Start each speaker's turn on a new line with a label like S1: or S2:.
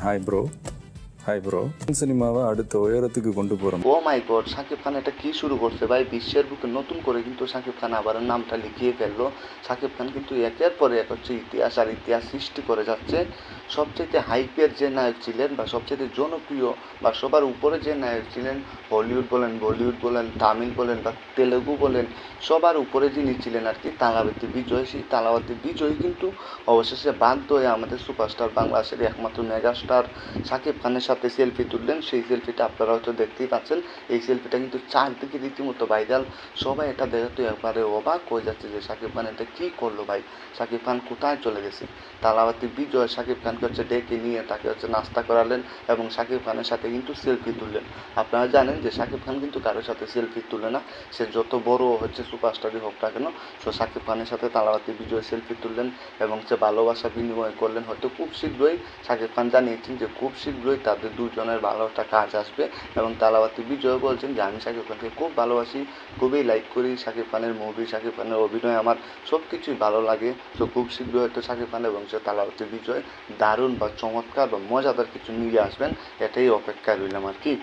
S1: Hi, bro. Hi bro சினிமாவை அடுத்த உயரத்துக்கு கொண்டு போகிறோம்
S2: ও মাই গড সাকিব খান এটা কি শুরু করছে ভাই বিশ্বের বুকে নতুন করে কিন্তু সাকিব খান আবার নামটা লিখিয়ে ফেললো সাকিব খান কিন্তু একের পর এক হচ্ছে ইতিহাস আর ইতিহাস সৃষ্টি করে যাচ্ছে সবচেয়ে হাইপের যে নায়ক ছিলেন বা সবচেয়ে জনপ্রিয় বা সবার উপরে যে নায়ক ছিলেন হলিউড বলেন বলিউড বলেন তামিল বলেন বা তেলেগু বলেন সবার উপরে যিনি ছিলেন আর কি তালাবতী বিজয় সেই তালাবতী বিজয় কিন্তু অবশেষে বাধ্য হয়ে আমাদের সুপারস্টার বাংলাদেশের একমাত্র মেগাস্টার সাকিব খানের সাথে সেলফি তুললেন, সেই সেলফিটা আপনারা হয়তো দেখতেই পাচ্ছেন। এই সেলফিটা কিন্তু চারদিকে রীতিমতো ভাইরাল সবাই এটা দেখে তো একবারে অবাক হয়ে যাচ্ছে যে সাকিব খান এটা কী করল ভাই? সাকিব খান কোথায় চলে গেছে? তালাবাতি বিজয় সাকিব খানকে হচ্ছে ডেকে নিয়ে তাকে হচ্ছে নাস্তা করালেন এবং সাকিব খানের সাথে কিন্তু সেলফি তুললেন। আপনারা জানেন যে সাকিব খান কিন্তু কারোর সাথে সেলফি তুলে না। সে যত বড় হচ্ছে সুপারস্টারই হোক না কেন, সো সাকিব খানের সাথে তালাবাতি বিজয় সেলফি তুললেন এবং সে ভালোবাসা বিনিময় করলেন। হয়তো খুব শীঘ্রই সাকিব খান জানিয়েছেন যে খুব শীঘ্রই তাদের দুজনের ভালো একটা কাজ আসবে। এবং তালাবাতি বিজয় বলছেন যে, আমি শাকিব খানকে খুব ভালোবাসি, খুবই লাইক করি শাকিব খানের মুভি শাকিব খানের অভিনয়। আমার সব কিছুই ভালো লাগে। তো খুব শীঘ্রই হয়তো শাকিব খান এবং সে তালাবাতি বিজয় দারুণ বা চমৎকার বা মজাদার কিছু নিয়ে আসবেন। এটাই অপেক্ষা রইলাম আর কি।